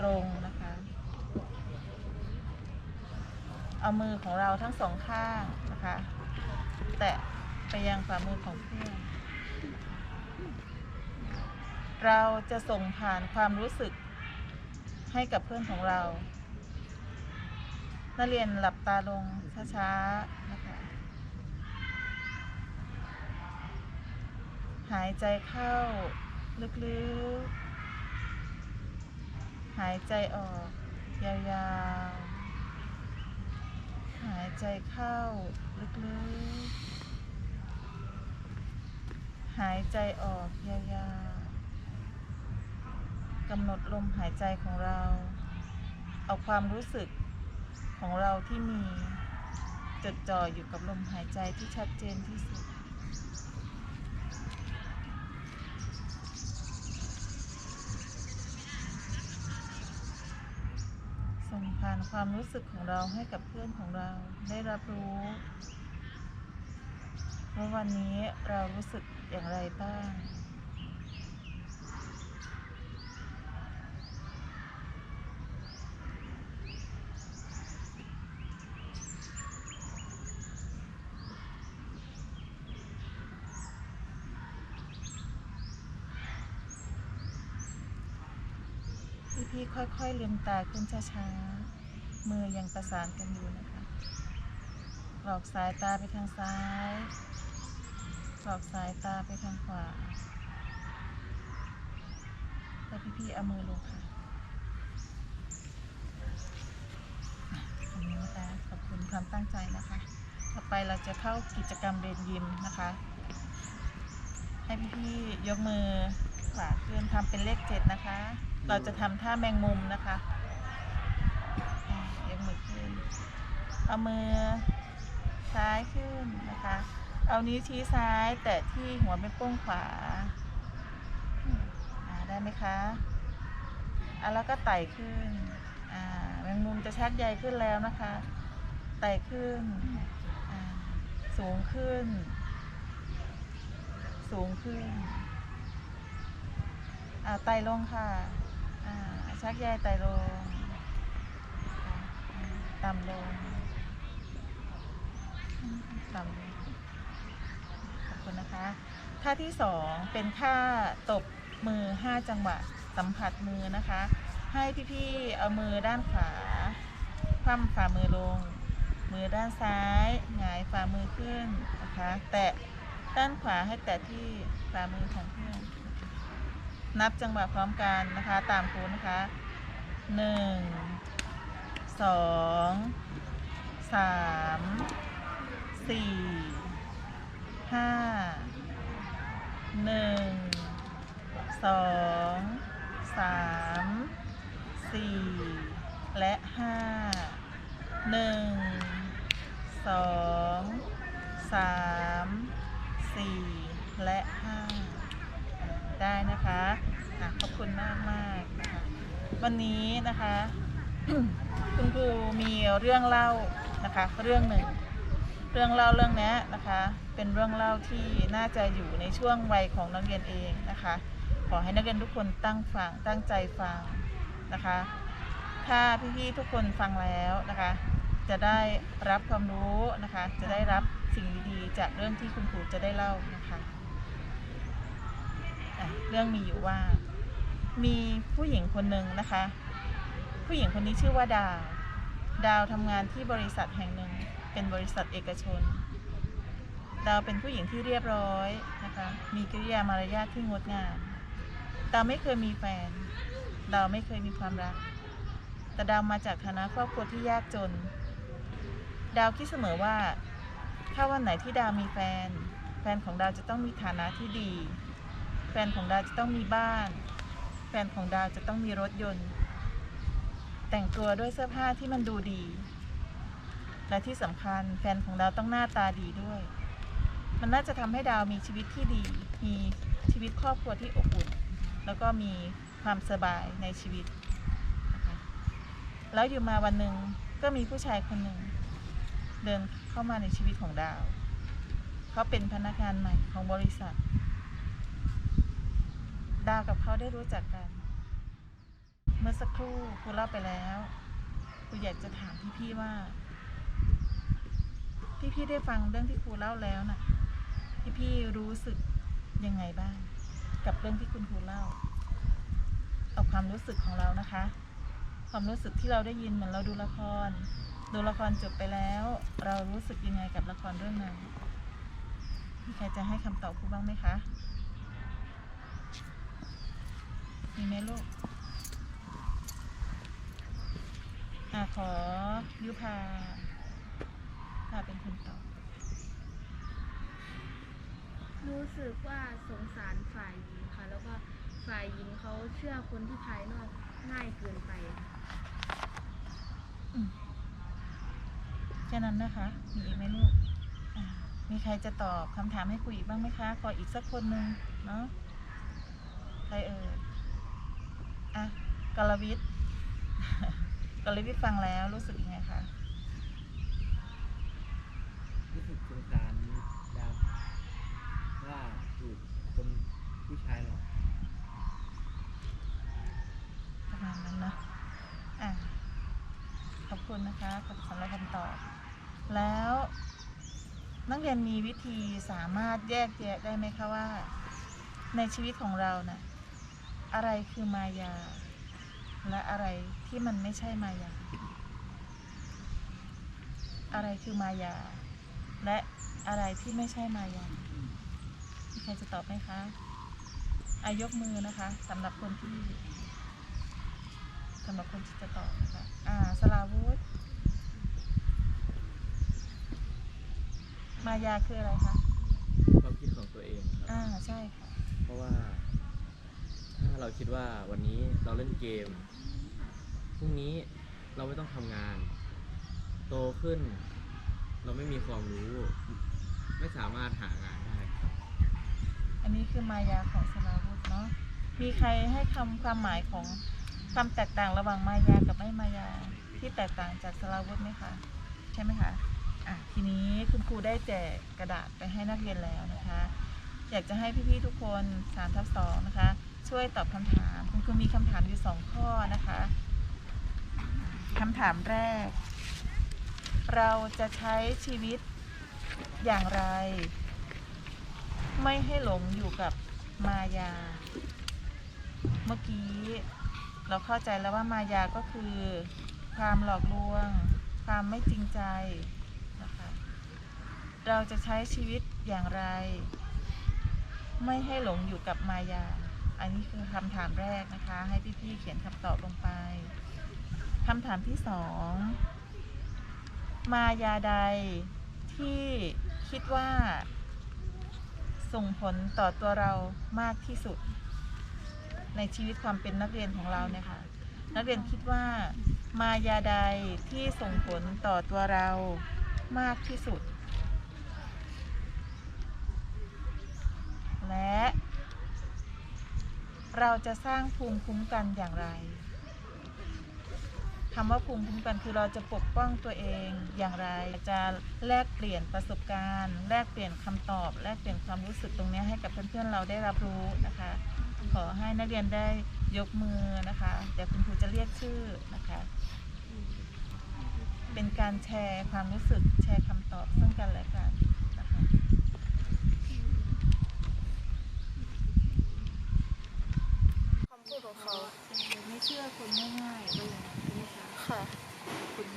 ตรงนะคะ เอามือของเราทั้งสองข้างนะคะ แตะไปยังฝ่ามือของเพื่อน เราจะส่งผ่านความรู้สึกให้กับเพื่อนของเรา นักเรียนหลับตาลงช้าๆนะคะ หายใจเข้าลึกๆ หายใจออก ยาวๆ หายใจเข้า ลึกๆ หายใจออกยาวๆกำหนดลมหายใจของเรา เอาความรู้สึกของเราที่มีจดจ่ออยู่กับลมหายใจที่ชัดเจนที่สุด ส่ง ผ่านความรู้สึกของเราให้กับเพื่อนของเราได้รับรู้ว่าวันนี้เรารู้สึกอย่างไรบ้าง พี่ๆค่อยๆลืมตาขึ้นช้าๆ มือยังประสานกันอยู่นะคะหลอกสายตาไปทางซ้ายหลอกสายตาไปทางขวาแล้วพี่ๆเอามือลงค่ะขอบคุณนะคะขอบคุณความตั้งใจนะคะ ต่อไปเราจะเข้ากิจกรรมเรียนยิมนะคะ ให้พี่ๆยกมือขวาขึ้นทำเป็นเลขเจ็ดนะคะ เราจะทำท่าแมงมุมนะคะ ขึ้น เอามือซ้ายขึ้นนะคะ เอานิ้วชี้ซ้ายแตะที่หัวเป็นโป้งขวาได้ไหมคะอะแล้วก็ไต่ขึ้น อ่าแมงมุมจะชักใยขึ้นแล้วนะคะ ไต่ขึ้น อ่า สูงขึ้น สูงขึ้น อ่า ไต่ลงค่ะ อ่า ชักใยไต่ลง ต่ำลงต่ำลงขอบคุณนะคะ ท่าที่สองเป็นท่าตบมือ 5 จังหวะสัมผัสมือนะคะ ให้พี่ๆเอามือด้านขวาคว่ำฝ่ามือลง มือด้านซ้ายหงายฝ่ามือขึ้นนะคะ แตะด้านขวาให้แตะที่ฝ่ามือของเพื่อนนับจังหวะพร้อมกันนะคะ ตามครูนะคะหนึ่ง สองสามสี่ห้าหนึ่งสองสามสี่และห้าหนึ่งสองสามสี่และห้าได้นะคะขอบคุณมากมากนะคะวันนี้นะคะ คุณครูมีเรื่องเล่านะคะ เรื่องหนึ่ง เรื่องเล่าเรื่องนี้นะคะ เป็นเรื่องเล่าที่น่าจะอยู่ในช่วงวัยของนักเรียนเองนะคะ ขอให้นักเรียนทุกคนตั้งฟังตั้งใจฟังนะคะ ถ้าพี่ๆทุกคนฟังแล้วนะคะ จะได้รับความรู้นะคะ จะได้รับสิ่งดีๆจากเรื่องที่คุณครูจะได้เล่านะคะะเรื่องมีอยู่ว่า มีผู้หญิงคนหนึ่งนะคะ ผู้หญิงคนนี้ชื่อว่าดาว ดาวทำงานที่บริษัทแห่งหนึ่ง เป็นบริษัทเอกชน ดาวเป็นผู้หญิงที่เรียบร้อยนะคะ มีกิริยามารยาทที่งดงาม ดาวไม่เคยมีแฟน ดาวไม่เคยมีความรัก แต่ดาวมาจากฐานะครอบครัวที่ยากจน ดาวคิดเสมอว่า ถ้าวันไหนที่ดาวมีแฟน แฟนของดาวจะต้องมีฐานะที่ดี แฟนของดาวจะต้องมีบ้าน แฟนของดาวจะต้องมีรถยนต์ แต่งตัวด้วยเสื้อผ้าที่มันดูดี และที่สำคัญแฟนของดาวต้องหน้าตาดีด้วย มันน่าจะทำให้ดาวมีชีวิตที่ดี มีชีวิตครอบครัวที่อบอุ่น แล้วก็มีความสบายในชีวิตนะคะแล้วอยู่มาวันหนึ่งก็มีผู้ชายคนหนึ่งเดินเข้ามาในชีวิตของดาว เขาเป็นพนักงานใหม่ของบริษัท ดาวกับเขาได้รู้จักกัน เมื่อสักครู่ครูเล่าไปแล้วครูอยากจะถามพี่ๆว่า พี่ๆได้ฟังเรื่องที่ครูเล่าแล้วน่ะ พี่ๆรู้สึกยังไงบ้าง กับเรื่องที่คุณครูเล่า เอาความรู้สึกของเรานะคะ ความรู้สึกที่เราได้ยินเหมือนเราดูละคร ดูละครจบไปแล้ว เรารู้สึกยังไงกับละครเรื่องนั้นมีใครจะให้คำตอบครูบ้างไหมคะมีไหมลูก อะ ขอยุพาพาเป็นคนตอบรู้สึกว่าสงสารฝ่ายหญิงค่ะ แล้วก็ฝ่ายหญิงเขาเชื่อคนที่ภายนอกง่ายเกินไปค่ะแค่นั้นนะคะ มีอีกไหมลูกอะมีใครจะตอบคำถามให้คุยอีกบ้างไหมคะ ขออีกสักคนหนึ่งเนาะ ใครเอ่ย อะกลวิทย์ กลวิทย์ฟังแล้วรู้สึกยังไงคะรู้สึกสงสารดาวว่าถูกคนผู้ชายหลอกประมาณนั้นนะอะขอบคุณนะคะขอบสำหรับคำตอบแล้วนักเรียนมีวิธีสามารถแยกแยะได้ไหมคะว่า ในชีวิตของเราน่ะอะไรคือมายา และอะไรที่มันไม่ใช่มายา อะไรคือมายา และอะไรที่ไม่ใช่มายามีใครจะตอบไหมคะอายกมือนะคะสำหรับคนที่สำหรับคนที่จะตอบนะคะอ่าสลาวุธ มายาคืออะไรคะ ความคิดของตัวเองครับ อ่า ใช่ค่ะ เพราะว่า ถ้า เราคิดว่าวันนี้เราเล่นเกม พรุ่งนี้เราไม่ต้องทำงาน โตขึ้น เราไม่มีความรู้ ไม่สามารถหางานได้ครับอันนี้คือมายาของสลาวุธเนาะ มีใครให้คำความหมายของความแตกต่างระหว่างมายากับไม่มายาที่แตกต่างจากสลาวุธไหมคะ ใช่ไหมคะ อะทีนี้คุณครูได้แจกกระดาษไปให้นักเรียนแล้วนะคะ อยากจะให้พี่ๆทุกคน3ทับ2นะคะ ช่วยตอบคำถาม คุณครูมีคำถามอยู่2ข้อนะคะคำถามแรก เราจะใช้ชีวิตอย่างไร ไม่ให้หลงอยู่กับมายา เมื่อกี้เราเข้าใจแล้วว่ามายาก็คือ ความหลอกลวง ความไม่จริงใจนะคะเราจะใช้ชีวิตอย่างไร ไม่ให้หลงอยู่กับมายา อันนี้คือคำถามแรกนะคะ ให้พี่ๆเขียนคำตอบลงไปคำถามที่สองมายาใดที่คิดว่า ส่งผลต่อตัวเรามากที่สุด ในชีวิตความเป็นนักเรียนของเราเนี่ยค่ะนักเรียนคิดว่ามายาใดที่ส่งผลต่อตัวเรามากที่สุด และ เราจะสร้างภูมิคุ้มกันอย่างไรคำว่าภูมิคุ้มกันคือเราจะปกป้องตัวเองอย่างไร จะแลกเปลี่ยนประสบการณ์ แลกเปลี่ยนคำตอบ แลกเปลี่ยนความรู้สึกตรงนี้ให้กับเพื่อนๆเราได้รับรู้นะคะ ขอให้นักเรียนได้ยกมือนะคะเดี๋ยวคุณครูจะเรียกชื่อนะคะ เป็นการแชร์ความรู้สึกแชร์คำตอบซึ่งกันและกัน เขาไม่เชื่อคนง่ายๆไปเลยนะคะคุณ